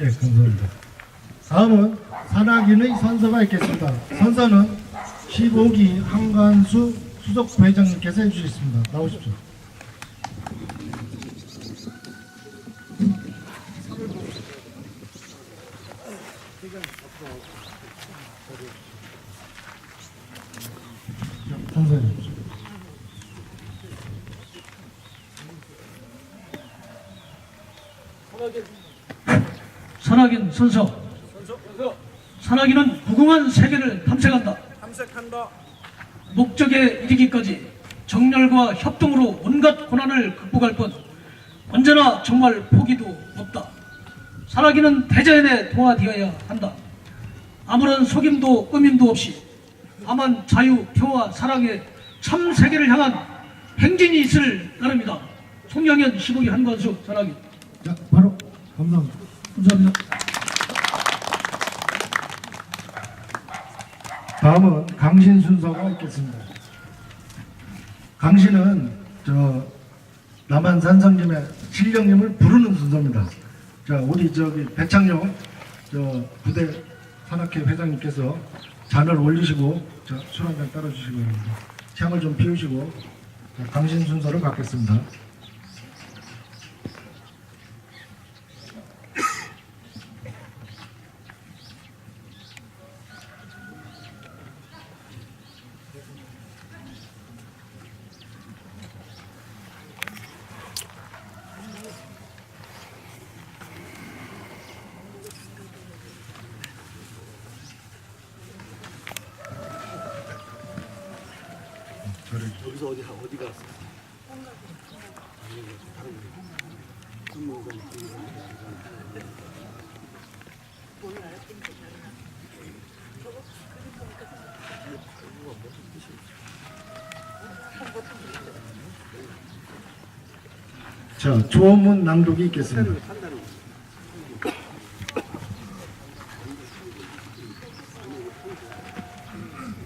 예, 감사합니다. 다음은 산악인의 선서가 있겠습니다. 선서는 15기 한관수 수석 부회장님께서 해주시겠습니다. 나오십시오. 자, 선서해 주십시오. 산악인 선서. 산악인은 무궁한 세계를 탐색한다. 탐색한다. 목적에 이르기까지 정열과 협동으로 온갖 고난을 극복할 뿐 언제나 정말 포기도 없다. 산악인은 대자연에 동화되어야 한다. 아무런 속임도 꾸밈도 없이 다만 자유, 평화, 사랑의 참 세계를 향한 행진이 있을 따름이다. 송영현 15기 한관수 산악인. 자, 바로 감사합니다. 감사합니다. 다음은 강신 순서가 있겠습니다. 강신은 저 남한 산성님의 신령님을 부르는 순서입니다. 자, 우리 저기 배창용 저 부대 산악회 회장님께서 잔을 올리시고 술 한잔 바랍니다. 향을 좀 피우시고 자, 강신 순서를 갖겠습니다. 여기서 어디 어디 갔어? 자, 조문 낭독이 있겠습니다.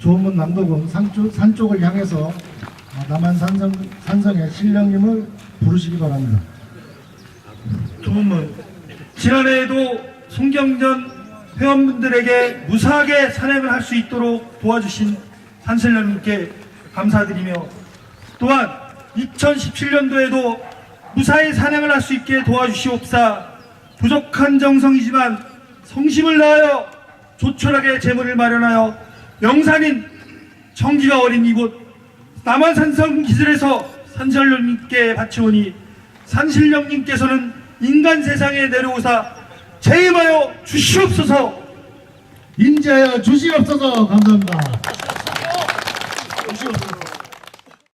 조문 낭독은 산쪽, 산쪽을 향해서 어, 남한 산성, 산성의 신령님을 부르시기 바랍니다. 조문문 지난해에도 송경전 회원분들에게 무사하게 산행을 할 수 있도록 도와주신 산신령님께 감사드리며 또한 2017년도에도 무사히 산행을 할 수 있게 도와주시옵사 부족한 정성이지만 성심을 다하여 조촐하게 재물을 마련하여 명산인 정기가 어린 이곳 남한산성 기술에서 산신령님께 바치오니 산신령님께서는 인간 세상에 내려오사 재임하여 주시옵소서 인자하여 주시옵소서 감사합니다.